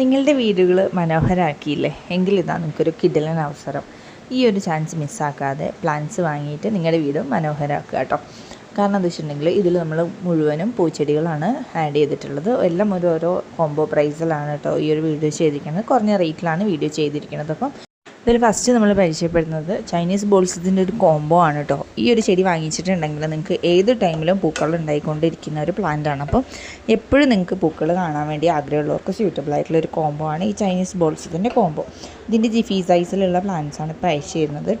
നിങ്ങളുടെ വീടുകൾ മനോഹരമാക്കിയില്ലേ എങ്കിൽ ഇതാ നിങ്ങൾക്കൊരു കിടലൻ അവസരം. ഈ ഒരു ചാൻസ് മിസ്സാക്കാതെ പ്ലാന്റ്സ് വാങ്ങിയിട്ട് നിങ്ങളുടെ വീട് മനോഹരമാക്കുക കേട്ടോ. കാരണം എന്താ വെച്ചിട്ടുണ്ടെങ്കിൽ ഇതിൽ നമ്മൾ മുഴുവനും പൂച്ചെടികളാണ് ആഡ് ചെയ്തിട്ടുള്ളത്. എല്ലാം ഒരു ഓരോ കോംബോ പ്രൈസിലാണ് കേട്ടോ ഈ ഒരു വീഡിയോ ചെയ്തിരിക്കുന്നത്. കുറഞ്ഞ റേറ്റിലാണ് വീഡിയോ ചെയ്തിരിക്കുന്നത്. അപ്പം ഇതിൽ ഫസ്റ്റ് നമ്മൾ പരിചയപ്പെടുന്നത് ചൈനീസ് ബോൾസിന്റെ ഒരു കോംബോ ആണ് കേട്ടോ ഈ ഒരു ചെടി വാങ്ങിച്ചിട്ടുണ്ടെങ്കിൽ നിങ്ങൾക്ക് ഏത് ടൈമിലും പൂക്കൾ ഉണ്ടായിക്കൊണ്ടിരിക്കുന്ന ഒരു പ്ലാന്റ് ആണ്. അപ്പോൾ എപ്പോഴും നിങ്ങൾക്ക് പൂക്കൾ കാണാൻ വേണ്ടി ആഗ്രഹമുള്ളവർക്ക് സ്യൂട്ടബിൾ ആയിട്ടുള്ള ഒരു കോംബോ ആണ് ഈ ചൈനീസ് ബോൾസിന്റെ കോംബോ ഇതിന്റെ ജിഫി സൈസിലുള്ള പ്ലാന്റ്സ് ആണ് ഇപ്പോൾ അയച്ചു തരുന്നത്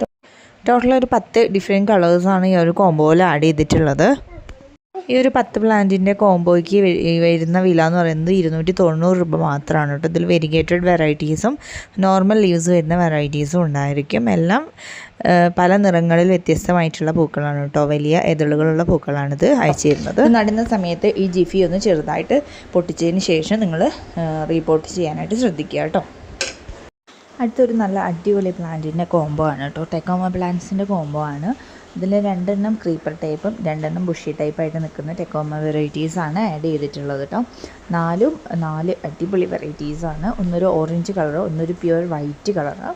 ടോട്ടൽ ഒരു പത്ത് ഡിഫറെന്റ് കളേഴ്സാണ് ഈ ഒരു കോംബോയിൽ ആഡ് ചെയ്തിട്ടുള്ളത്. ഈ ഒരു പത്ത് പ്ലാന്റിന്റെ കോംബോയ്ക്ക് വരുന്ന വില എന്ന് പറയുന്നത് ഇരുന്നൂറ്റി തൊണ്ണൂറ് രൂപ മാത്രമാണ് കേട്ടോ. ഇതിൽ വെരിഗേറ്റഡ് വെറൈറ്റീസും നോർമൽ ലീവ്സ് വരുന്ന വെറൈറ്റീസും ഉണ്ടായിരിക്കും. എല്ലാം പല നിറങ്ങളിൽ വ്യത്യസ്തമായിട്ടുള്ള പൂക്കളാണ് കേട്ടോ. വലിയ എതിളുകളുള്ള പൂക്കളാണിത് അയച്ചിരുന്നത്. നടുന്ന സമയത്ത് ഈ ജിഫി ഒന്ന് ചെറുതായിട്ട് പൊട്ടിച്ചതിന് ശേഷം നിങ്ങൾ റീപോർട്ട് ചെയ്യാനായിട്ട് ശ്രദ്ധിക്കുക കേട്ടോ. അടുത്തൊരു നല്ല അടിപൊളി പ്ലാന്റിന്റെ കോംബോ ആണ് കേട്ടോ. ടെക്കോമ പ്ലാന്റ്സിന്റെ കോംബോ ആണ്. ഇതിൽ രണ്ടെണ്ണം ക്രീപ്പർ ടൈപ്പും രണ്ടെണ്ണം ബുഷി ടൈപ്പായിട്ട് നിൽക്കുന്ന ടെക്കോമ വെറൈറ്റീസാണ് ആഡ് ചെയ്തിട്ടുള്ളത് കേട്ടോ നാലും നാല് അടിപൊളി വെറൈറ്റീസാണ് ഒന്നൊരു ഓറഞ്ച് കളറ് ഒന്നൊരു പ്യുവർ വൈറ്റ് കളറ്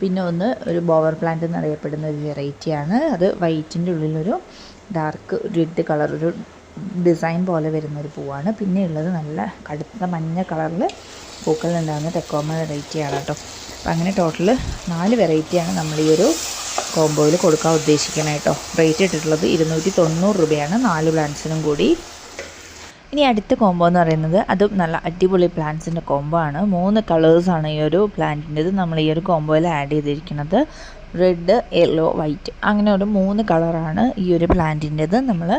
പിന്നെ ഒന്ന് ഒരു ബോവർ പ്ലാന്റ് എന്നറിയപ്പെടുന്ന ഒരു വെറൈറ്റിയാണ് അത് വൈറ്റിന്റെ ഉള്ളിലൊരു ഡാർക്ക് റെഡ് കളർ ഒരു ഡിസൈൻ പോലെ വരുന്ന ഒരു പൂവാണ്. പിന്നെ ഉള്ളത് നല്ല കടുത്ത മഞ്ഞ കളറിൽ പൂക്കളിലുണ്ടാകുന്ന ടെക്കോമ വെറൈറ്റിയാണ് കേട്ടോ അപ്പോൾ അങ്ങനെ ടോട്ടൽ നാല് വെറൈറ്റിയാണ് നമ്മൾ ഈ ഒരു കോംബോയിൽ കൊടുക്കാൻ ഉദ്ദേശിക്കുന്നത് കേട്ടോ റേറ്റ് ഇട്ടിട്ടുള്ളത് ഇരുന്നൂറ്റി തൊണ്ണൂറ് രൂപയാണ്. നാല് പ്ലാന്റ്സിനും കൂടി. ഇനി അടുത്ത കോംബോ എന്ന് പറയുന്നത് അതും നല്ല അടിപൊളി പ്ലാന്റ്സിന്റെ കോംബോ ആണ്. മൂന്ന് കളേഴ്സാണ് ഈ ഒരു പ്ലാന്റിന്റെത് നമ്മൾ ഈ ഒരു കോംബോയിൽ ആഡ് ചെയ്തിരിക്കുന്നത്. റെഡ് യെല്ലോ വൈറ്റ് അങ്ങനെ ഒരു മൂന്ന് കളറാണ് ഈ ഒരു പ്ലാന്റിന്റെത് നമ്മൾ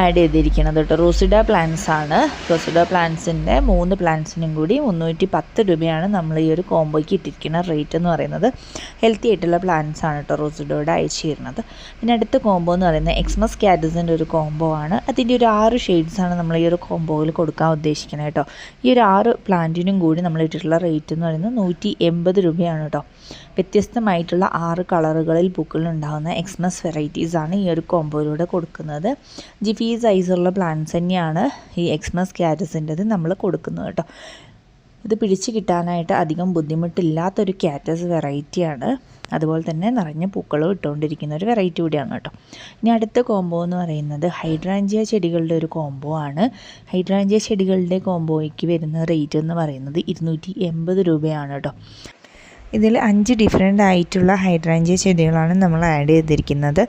ആഡ് ചെയ്തിരിക്കുന്നത് കേട്ടോ. റോസിഡ പ്ലാന്റ്സ് ആണ്. റോസിഡ പ്ലാന്റ്സിന്റെ മൂന്ന് പ്ലാന്റ്സിനും കൂടി മുന്നൂറ്റി പത്ത് രൂപയാണ് നമ്മൾ ഈ ഒരു കോംബോയ്ക്ക് ഇട്ടിരിക്കുന്ന റേറ്റ് എന്ന് പറയുന്നത്. ഹെൽത്തി ആയിട്ടുള്ള പ്ലാന്റ്സ് ആണ് കേട്ടോ റോസിഡോയുടെ അയച്ചു തരുന്നത് പിന്നെ അടുത്ത കോംബോ എന്ന് പറയുന്നത് എക്സ്മസ് ക്യാറ്റസിന്റെ ഒരു കോംബോ ആണ്. അതിന്റെ ഒരു ആറ് ഷെയ്ഡ്സ് ആണ് നമ്മൾ ഈ ഒരു കോംബോയിൽ കൊടുക്കാൻ ഉദ്ദേശിക്കുന്നത് കേട്ടോ. ഈ ഒരു ആറ് പ്ലാന്റിനും കൂടി നമ്മൾ ഇട്ടിട്ടുള്ള റേറ്റ് എന്ന് പറയുന്നത് നൂറ്റി എൺപത് രൂപയാണ് കേട്ടോ. വ്യത്യസ്തമായിട്ടുള്ള ആറ് കളറുകളിൽ പൂക്കളുണ്ടാകുന്ന എക്സ്മസ് വെറൈറ്റീസാണ് ഈ ഒരു കോംബോയിലൂടെ കൊടുക്കുന്നത്. ജിഫി സൈസുള്ള പ്ലാന്റ്സ് തന്നെയാണ് ഈ എക്സ്മസ് ക്യാറ്റസിന്റെത് നമ്മൾ കൊടുക്കുന്നത് കേട്ടോ. ഇത് പിടിച്ച് കിട്ടാനായിട്ട് അധികം ബുദ്ധിമുട്ടില്ലാത്തൊരു ക്യാറ്റസ് വെറൈറ്റിയാണ് അതുപോലെ തന്നെ നിറഞ്ഞ പൂക്കളും ഇട്ടുകൊണ്ടിരിക്കുന്ന ഒരു വെറൈറ്റി കൂടിയാണ് കേട്ടോ. ഇനി അടുത്ത കോംബോ എന്ന് പറയുന്നത് ഹൈഡ്രാഞ്ചിയ ചെടികളുടെ ഒരു കോംബോ ആണ്. ഹൈഡ്രാഞ്ചിയ ചെടികളുടെ കോംബോയ്ക്ക് വരുന്ന റേറ്റ് എന്ന് പറയുന്നത് ഇരുന്നൂറ്റി രൂപയാണ് കേട്ടോ. ഇതിൽ അഞ്ച് ഡിഫറെന്റ് ആയിട്ടുള്ള ഹൈഡ്രാഞ്ചിയ ചെടികളാണ് നമ്മൾ ആഡ് ചെയ്തിരിക്കുന്നത്.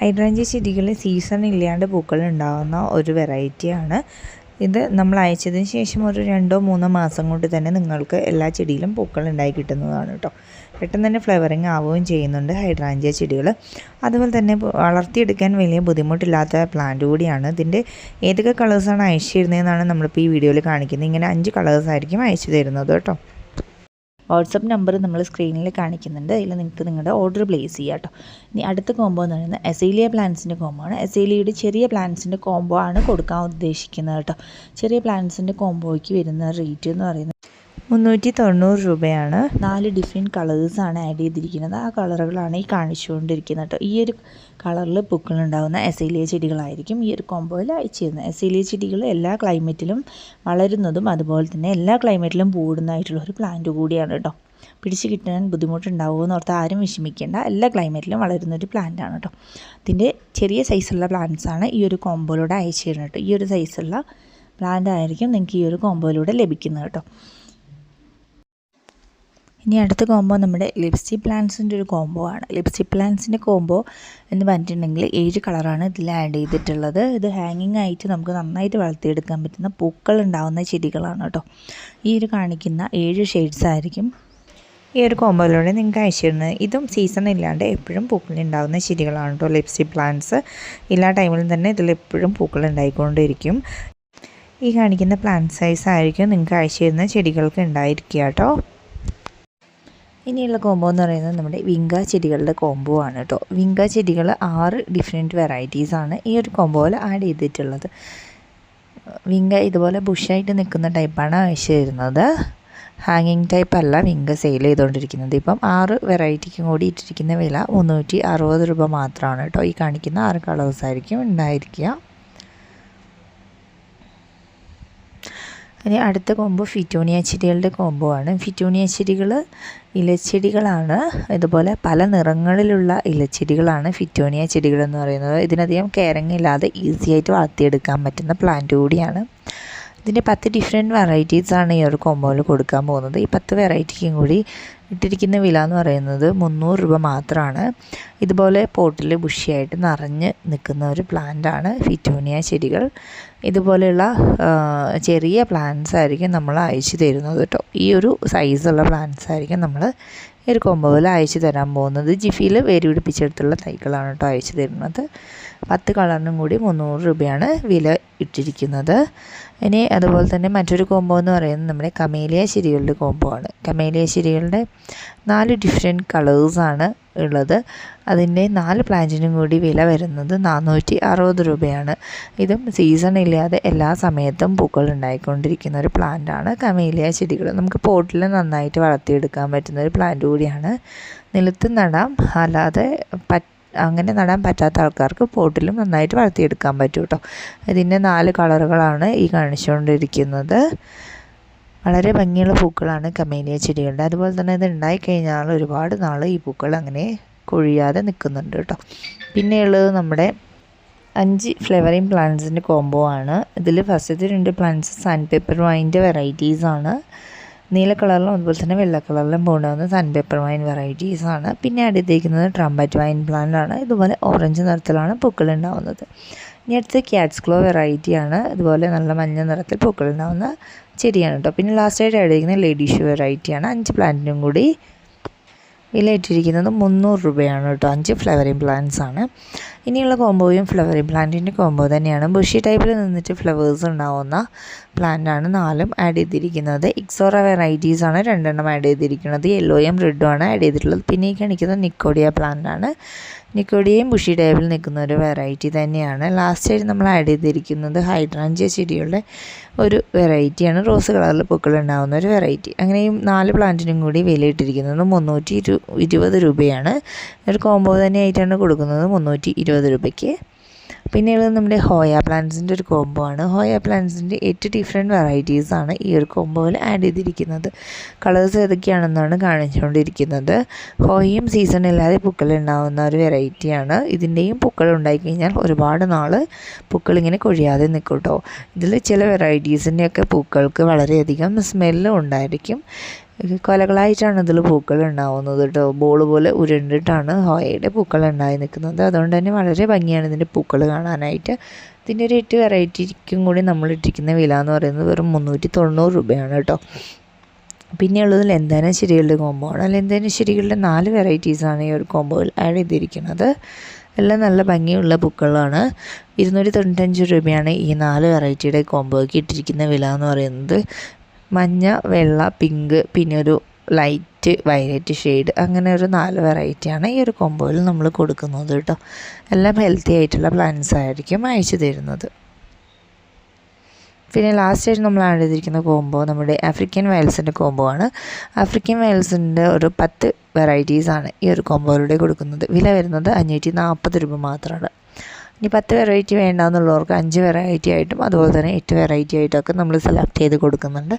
ഹൈഡ്രാഞ്ചിയ ചെടികൾ സീസൺ ഇല്ലാണ്ട് പൂക്കൾ ഉണ്ടാകുന്ന ഒരു വെറൈറ്റിയാണ് ഇത് നമ്മൾ അയച്ചതിന് ശേഷം ഒരു രണ്ടോ മൂന്നോ മാസം കൊണ്ട് തന്നെ നിങ്ങൾക്ക് എല്ലാ ചെടിയിലും പൂക്കൾ ഉണ്ടായി കിട്ടുന്നതാണ് കേട്ടോ. പെട്ടെന്ന് തന്നെ ഫ്ലവറിങ് ആവുകയും ചെയ്യുന്നുണ്ട് ഹൈഡ്രാഞ്ചിയ ചെടികൾ. അതുപോലെ തന്നെ വളർത്തിയെടുക്കാൻ വലിയ ബുദ്ധിമുട്ടില്ലാത്ത പ്ലാന്റ് കൂടിയാണ്. ഇതിന്റെ ഏതൊക്കെ കളേഴ്സാണ് അയച്ചു തരുന്നതെന്നാണ് നമ്മളിപ്പോൾ ഈ വീഡിയോയിൽ കാണിക്കുന്നത്. ഇങ്ങനെ അഞ്ച് കളേഴ്സായിരിക്കും അയച്ചു തരുന്നത് കേട്ടോ. വാട്സപ്പ് നമ്പർ നമ്മൾ സ്ക്രീനിൽ കാണിക്കുന്നുണ്ട്. അതിൽ നിങ്ങൾക്ക് നിങ്ങളുടെ ഓർഡർ പ്ലേസ് ചെയ്യാം കേട്ടോ ഇനി അടുത്ത കോംബോ എന്ന് പറയുന്നത് എസേലിയ പ്ലാന്റ്സിന്റെ കോംബോ ആണ്. എസേലിയയുടെ ചെറിയ പ്ലാന്റ്സിന്റെ കോംബോ ആണ് കൊടുക്കാൻ ഉദ്ദേശിക്കുന്നത് കേട്ടോ ചെറിയ പ്ലാന്റ്സിന്റെ കോംബോയ്ക്ക് വരുന്ന റേറ്റ് എന്ന് പറയുന്നത് മുന്നൂറ്റി തൊണ്ണൂറ് രൂപയാണ്. നാല് ഡിഫറെന്റ് ആണ് ആഡ് ചെയ്തിരിക്കുന്നത്. ആ കളറുകളാണ് ഈ കാണിച്ചുകൊണ്ടിരിക്കുന്നത്. കേട്ടോ ഈ ഒരു കളറിൽ പൂക്കളുണ്ടാകുന്ന എസേലിയ ചെടികളായിരിക്കും ഈ ഒരു കോമ്പോയിൽ അയച്ചു തരുന്നത്. എസേലിയ ചെടികൾ എല്ലാ ക്ലൈമറ്റിലും വളരുന്നതും അതുപോലെ തന്നെ എല്ലാ ക്ലൈമറ്റിലും പൂടുന്നതായിട്ടുള്ള ഒരു പ്ലാന്റ് കൂടിയാണ് കേട്ടോ പിടിച്ച് കിട്ടാൻ ബുദ്ധിമുട്ടുണ്ടാവുമെന്ന് ഓർത്ത് ആരും വിഷമിക്കേണ്ട. എല്ലാ ക്ലൈമറ്റിലും വളരുന്ന ഒരു പ്ലാന്റ് ആണ് കേട്ടോ ഇതിന്റെ ചെറിയ സൈസുള്ള പ്ലാന്റ്സ് ആണ് ഈ ഒരു കോമ്പോയിലൂടെ അയച്ചു തരുന്നത് കേട്ടോ ഈ ഒരു സൈസുള്ള പ്ലാന്റ് ആയിരിക്കും നിങ്ങൾക്ക് ഈ ഒരു കോമ്പോയിലൂടെ ലഭിക്കുന്നത് കേട്ടോ ഇനി അടുത്ത കോംബോ നമ്മുടെ ലിപ്സ്റ്റിക് പ്ലാന്റ്സിന്റെ ഒരു കോംബോ ആണ്. ലിപ്സ്റ്റിക് പ്ലാന്റ്സിന്റെ കോംബോ എന്ന് പറഞ്ഞിട്ടുണ്ടെങ്കിൽ ഏഴ് കളറാണ് ഇതിൽ ആഡ് ചെയ്തിട്ടുള്ളത്. ഇത് ഹാങ്ങിങ് ആയിട്ട് നമുക്ക് നന്നായിട്ട് വളർത്തിയെടുക്കാൻ പറ്റുന്ന പൂക്കൾ ഉണ്ടാകുന്ന ചെടികളാണ് കേട്ടോ. ഈ ഒരു കാണിക്കുന്ന ഏഴ് ഷെയ്ഡ്സ് ആയിരിക്കും ഈ ഒരു കോമ്പോയിലൂടെ നിങ്ങൾക്ക് അയച്ചിരുന്നത് ഇതും സീസൺ ഇല്ലാണ്ട് എപ്പോഴും പൂക്കളുണ്ടാകുന്ന ചെടികളാണ് കേട്ടോ ലിപ്സ്റ്റിക് പ്ലാന്റ്സ് എല്ലാ ടൈമിലും തന്നെ ഇതിൽ എപ്പോഴും പൂക്കൾ ഉണ്ടായിക്കൊണ്ടിരിക്കും. ഈ കാണിക്കുന്ന പ്ലാന്റ് സൈസ് ആയിരിക്കും നിങ്ങൾക്ക് അയച്ചു തരുന്ന ചെടികൾക്ക് ഉണ്ടായിരിക്കുക കേട്ടോ. ഇനിയുള്ള കോംബോ എന്ന് പറയുന്നത് നമ്മുടെ വിങ്ക ചെടികളുടെ കോംബോ ആണ് കേട്ടോ വിങ്ക ചെടികൾ ആറ് ഡിഫറെന്റ് വെറൈറ്റീസാണ് ഈ ഒരു കോംബോയിൽ ആഡ് ചെയ്തിട്ടുള്ളത്. വിങ്ക ഇതുപോലെ ബുഷായിട്ട് നിൽക്കുന്ന ടൈപ്പാണ് അയച്ചു വരുന്നത് ഹാങ്ങിങ് ടൈപ്പ് അല്ല വിങ്ക സെയിൽ ചെയ്തുകൊണ്ടിരിക്കുന്നത് ഇപ്പം ആറ് വെറൈറ്റിക്കും കൂടി ഇട്ടിരിക്കുന്ന വില മുന്നൂറ്റി അറുപത് രൂപ മാത്രമാണ് കേട്ടോ ഈ കാണിക്കുന്ന ആറ് കളേഴ്സ് ആയിരിക്കും ഉണ്ടായിരിക്കുക. ഇനി അടുത്ത കോംബോ ഫിറ്റോണിയ ചെടികളുടെ കോംബോ ആണ്. ഫിറ്റോണിയ ചെടികൾ ഇലച്ചെടികളാണ്. ഇതുപോലെ പല നിറങ്ങളിലുള്ള ഇലച്ചെടികളാണ് ഫിറ്റോണിയ ചെടികൾ എന്ന് പറയുന്നത്. ഇതിനധികം കെയറിങ് ഇല്ലാതെ ഈസി ആയിട്ട് വളർത്തിയെടുക്കാൻ പറ്റുന്ന പ്ലാന്റ് കൂടിയാണ്. ഇതിന്റെ പത്ത് ഡിഫറെന്റ് വെറൈറ്റീസാണ് ഈ ഒരു കോമ്പോയിൽ കൊടുക്കാൻ പോകുന്നത്. ഈ പത്ത് വെറൈറ്റിക്കും കൂടി ഇട്ടിരിക്കുന്ന വില എന്ന് പറയുന്നത് മുന്നൂറ് രൂപ മാത്രമാണ് ഇതുപോലെ പോട്ടിൽ ബുഷിയായിട്ട് നിറഞ്ഞ് നിൽക്കുന്ന ഒരു പ്ലാന്റാണ് ഫിറ്റോണിയ ചെടികൾ. ഇതുപോലെയുള്ള ചെറിയ പ്ലാന്റ്സ് ആയിരിക്കും നമ്മൾ അയച്ചു തരുന്നത് കേട്ടോ. ഈ ഒരു സൈസുള്ള പ്ലാന്റ്സ് ആയിരിക്കും നമ്മൾ ഈ ഒരു കൊമ്പോയിൽ അയച്ചു തരാൻ പോകുന്നത്. ജിഫിയിൽ വേര് പിടിപ്പിച്ചെടുത്തുള്ള തൈകളാണ് കേട്ടോ അയച്ചു തരുന്നത്. പത്ത് കളറിനും കൂടി മുന്നൂറ് രൂപയാണ് വില ഇട്ടിരിക്കുന്നത്. ഇനി അതുപോലെ തന്നെ മറ്റൊരു കോംബോ എന്ന് പറയുന്നത് നമ്മുടെ കമേലിയ ശരികളുടെ കോംബോ ആണ്. കമേലിയ ശരികളുടെ നാല് ഡിഫറെന്റ് കളേഴ്സാണ് ഉള്ളത്. അതിന്റെ നാല് പ്ലാന്റിനും കൂടി വില വരുന്നത് നാനൂറ്റി അറുപത് രൂപയാണ്. ഇതും സീസൺ ഇല്ലാതെ എല്ലാ സമയത്തും പൂക്കൾ ഉണ്ടായിക്കൊണ്ടിരിക്കുന്ന ഒരു പ്ലാന്റാണ് കമേലിയ ചെടികൾ. നമുക്ക് പോട്ടിൽ നന്നായിട്ട് വളർത്തിയെടുക്കാൻ പറ്റുന്ന ഒരു പ്ലാന്റ് കൂടിയാണ്. നിലത്ത് നടാം അല്ലാതെ പറ്റ അങ്ങനെ നടാൻ പറ്റാത്ത ആൾക്കാർക്ക് പോട്ടിലും നന്നായിട്ട് വളർത്തിയെടുക്കാൻ പറ്റും കേട്ടോ ഇതിന്റെ നാല് കളറുകളാണ് ഈ കാണിച്ചുകൊണ്ടിരിക്കുന്നത്. വളരെ ഭംഗിയുള്ള പൂക്കളാണ് കമേലിയ ചെടികളുടെ. അതുപോലെ തന്നെ ഇത് ഉണ്ടായിക്കഴിഞ്ഞാൽ ഒരുപാട് നാൾ ഈ പൂക്കൾ അങ്ങനെ കൊഴിയാതെ നിൽക്കുന്നുണ്ട് കേട്ടോ. പിന്നെയുള്ളത് നമ്മുടെ അഞ്ച് ഫ്ലവറിങ് പ്ലാന്റ്സിന്റെ കോംബോ ആണ്. ഇതിൽ ഫസ്റ്റത്തെ രണ്ട് പ്ലാന്റ്സ് സാൻഡ് പേപ്പർ വൈന്റെ വെറൈറ്റീസാണ് നീല കളറിലും അതുപോലെ തന്നെ വെള്ള കളറിലും പോകുന്ന സൺപേപ്പർ വൈൻ വെറൈറ്റീസ് ആണ്. പിന്നെ അടുത്തേക്കുന്നത് ട്രംബറ്റ് വൈൻ പ്ലാന്റ് ആണ്. ഇതുപോലെ ഓറഞ്ച് നിറത്തിലാണ് പൂക്കൾ ഉണ്ടാവുന്നത്. ഇനി അടുത്ത് ക്യാറ്റ്സ് ക്ലോ വെറൈറ്റിയാണ് ഇതുപോലെ നല്ല മഞ്ഞ നിറത്തിൽ പൂക്കൾ ഉണ്ടാവുന്ന ചെടിയാണ് കേട്ടോ പിന്നെ ലാസ്റ്റായിട്ട് ആഡ് ചെയ്തിരിക്കുന്നത് ലേഡീഷ് വെറൈറ്റിയാണ് അഞ്ച് പ്ലാന്റിനും കൂടി വില ഇട്ടിരിക്കുന്നത് മുന്നൂറ് രൂപയാണ് കേട്ടോ അഞ്ച് ഫ്ലവറിങ് പ്ലാന്റ്സ് ആണ്. ഇനിയുള്ള കോമ്പോയും ഫ്ലവറി പ്ലാന്റിന്റെ കോമ്പോ തന്നെയാണ്. ബുഷി ടൈപ്പിൽ നിന്നിട്ട് ഫ്ലവേഴ്സ് ഉണ്ടാവുന്ന പ്ലാന്റാണ് നാലും ആഡ് ചെയ്തിരിക്കുന്നത്. ഇക്സോറ വെറൈറ്റീസാണ് രണ്ടെണ്ണം ആഡ് ചെയ്തിരിക്കുന്നത്. യെല്ലോയും ആണ് ആഡ് ചെയ്തിട്ടുള്ളത്. പിന്നെ ഈ കാണിക്കുന്നത് നിക്കോഡിയ പ്ലാന്റാണ് നിക്കോഡിയയും ബുഷി ടൈപ്പിൽ നിൽക്കുന്ന ഒരു വെറൈറ്റി തന്നെയാണ്. ലാസ്റ്റ് ആയിട്ട് നമ്മൾ ആഡ് ചെയ്തിരിക്കുന്നത് ഹൈഡ്രാഞ്ചിയ ചെടിയുടെ ഒരു വെറൈറ്റിയാണ് റോസ് കളറിൽ പൂക്കൾ ഉണ്ടാകുന്ന ഒരു വെറൈറ്റി അങ്ങനെ ഈ നാല് പ്ലാന്റിനും കൂടി വിലയിട്ടിരിക്കുന്നത് മുന്നൂറ്റി ഇരു ഇരുപത് രൂപയാണ്. ഒരു കോംബോ തന്നെയായിട്ടാണ് കൊടുക്കുന്നത്. മുന്നൂറ്റി ഇരുപത് രൂപയ്ക്ക്. പിന്നെയുള്ളത് നമ്മുടെ ഹോയ പ്ലാന്റ്സിന്റെ ഒരു കോംബോ ആണ്. ഹോയ പ്ലാന്റ്സിന്റെ എട്ട് ഡിഫറെന്റ് വെറൈറ്റീസ് ആണ് ഈ ഒരു കോംബോയിൽ ആഡ് ചെയ്തിരിക്കുന്നത്. കളേഴ്സ് ഏതൊക്കെയാണെന്നാണ് കാണിച്ചുകൊണ്ടിരിക്കുന്നത്. ഹോയയും പൂക്കൾ ഉണ്ടാകുന്ന ഒരു വെറൈറ്റിയാണ് ഇതിന്റെയും പൂക്കൾ ഉണ്ടായിക്കഴിഞ്ഞാൽ ഒരുപാട് നാൾ പൂക്കൾ ഇങ്ങനെ കൊഴിയാതെ നിൽക്കും കേട്ടോ ഇതിൽ ചില വെറൈറ്റീസിന്റെയൊക്കെ പൂക്കൾക്ക് വളരെയധികം സ്മെല്ലും ഉണ്ടായിരിക്കും. കൊലകളായിട്ടാണ് ഇതിൽ പൂക്കൾ ഉണ്ടാവുന്നത് കേട്ടോ. ബോൾ പോലെ ഉരുണ്ടിട്ടാണ് ഹോയയുടെ പൂക്കൾ ഉണ്ടായി നിൽക്കുന്നത്. അതുകൊണ്ട് തന്നെ വളരെ ഭംഗിയാണ് ഇതിന്റെ പൂക്കൾ കാണാനായിട്ട്. ഇതിന്റെ ഒരു എട്ട് വെറൈറ്റിക്കും കൂടി നമ്മൾ ഇട്ടിരിക്കുന്ന വില എന്ന് പറയുന്നത് വെറും മുന്നൂറ്റി തൊണ്ണൂറ് രൂപയാണ് കേട്ടോ. പിന്നെയുള്ളത് ലെന്താന ശരികളുടെ കോംബോ ആണ്. ലെന്താന ശരികളുടെ നാല് വെറൈറ്റീസാണ് ഈ ഒരു കോംബോയിൽ ആഡ് ചെയ്തിരിക്കുന്നത്. എല്ലാം നല്ല ഭംഗിയുള്ള പൂക്കളാണ്. ഇരുന്നൂറ്റി തൊണ്ണൂറ്റഞ്ച് രൂപയാണ് ഈ നാല് വെറൈറ്റിയുടെ കോംബോയ്ക്ക് ഇട്ടിരിക്കുന്ന വില എന്ന് പറയുന്നത്. മഞ്ഞ വെള്ള പിങ്ക് പിന്നെ ഒരു ലൈറ്റ് വയലറ്റ് ഷെയ്ഡ് അങ്ങനെ ഒരു നാല് വെറൈറ്റിയാണ് ഈ ഒരു കോമ്പോയിൽ നമ്മൾ കൊടുക്കുന്നത് കേട്ടോ. എല്ലാം ഹെൽത്തി ആയിട്ടുള്ള പ്ലാന്റ്സ് ആയിരിക്കും അയച്ചു തരുന്നത്. പിന്നെ ലാസ്റ്റ് ആയിട്ട് നമ്മൾ ആഡ് ചെയ്തിരിക്കുന്ന കോംബോ നമ്മുടെ ആഫ്രിക്കൻ വയൽസിന്റെ കോമ്പോ ആണ്. ആഫ്രിക്കൻ വയൽസിന്റെ ഒരു പത്ത് വെറൈറ്റീസാണ് ഈ ഒരു കോംബോയിലൂടെ കൊടുക്കുന്നത്. വില വരുന്നത് അഞ്ഞൂറ്റി നാൽപ്പത് രൂപ മാത്രമാണ് ഇനി പത്ത് വെറൈറ്റി വേണ്ടാന്നുള്ളവർക്ക് അഞ്ച് വെറൈറ്റി ആയിട്ടും അതുപോലെ തന്നെ എട്ട് വെറൈറ്റി ആയിട്ടൊക്കെ നമ്മൾ സെലക്ട് ചെയ്ത് കൊടുക്കുന്നുണ്ട്.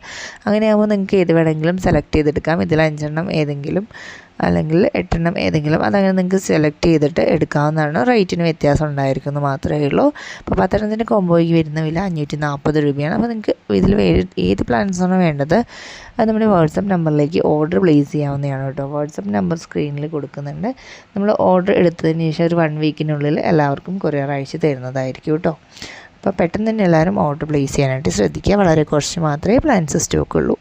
അങ്ങനെയാകുമ്പോൾ നിങ്ങൾക്ക് ഏത് വേണമെങ്കിലും സെലക്ട് ചെയ്തെടുക്കാം. ഇതിൽ അഞ്ചെണ്ണം ഏതെങ്കിലും അല്ലെങ്കിൽ എട്ടെണ്ണം ഏതെങ്കിലും അതങ്ങനെ നിങ്ങൾക്ക് സെലക്ട് ചെയ്തിട്ട് എടുക്കാവുന്നതാണ്. റേറ്റിന് വ്യത്യാസം ഉണ്ടായിരിക്കുന്നു മാത്രമേ ഉള്ളൂ. അപ്പോൾ പത്തെണ്ണത്തിന്റെ കോമ്പോയ്ക്ക് വരുന്ന വില അഞ്ഞൂറ്റി നാൽപ്പത് രൂപയാണ്. അപ്പോൾ നിങ്ങൾക്ക് ഇതിൽ ഏത് പ്ലാൻസാണോ വേണ്ടത്? അത് നമ്മുടെ വാട്സപ്പ് നമ്പറിലേക്ക് ഓർഡർ പ്ലേസ് ചെയ്യാവുന്നതാണ് കേട്ടോ. വാട്സപ്പ് നമ്പർ സ്ക്രീനിൽ കൊടുക്കുന്നുണ്ട്. നമ്മൾ ഓർഡർ എടുത്തതിന് ശേഷം ഒരു വൺ വീക്കിനുള്ളിൽ എല്ലാവർക്കും കൊറിയർ അയച്ച് തരുന്നതായിരിക്കും കേട്ടോ. അപ്പോൾ പെട്ടെന്ന് തന്നെ എല്ലാവരും ഓർഡർ പ്ലേസ് ചെയ്യാനായിട്ട് ശ്രദ്ധിക്കുക. വളരെ കുറച്ച് മാത്രമേ പ്ലാൻസ് സ്റ്റോക്കുള്ളൂ